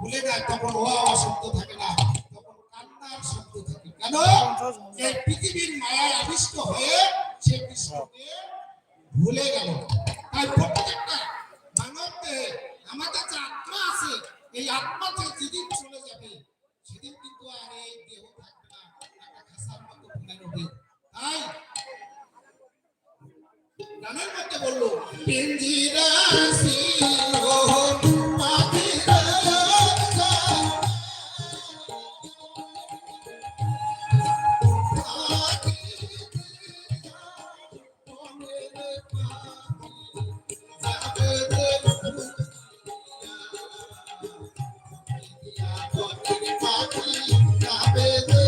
ভুলে যায়, তখন শব্দ থাকে না, তখন কান্নার শব্দ থাকে। কেন? এই পৃথিবীর মায়ায় আবিষ্ট হয়ে সে কৃষ্ণকে ভুলে গেল। তাই প্রত্যেকটা মানব আমাদের যে আত্মা আছে, এই যেদিন চলে যাবে, সেদিন কিন্তু আর এই দেহ থাকবে না, একটা খাসার মতো পড়ে রবে। তাই গানের মধ্যে বলল, পিঞ্জিরা Hallelujah.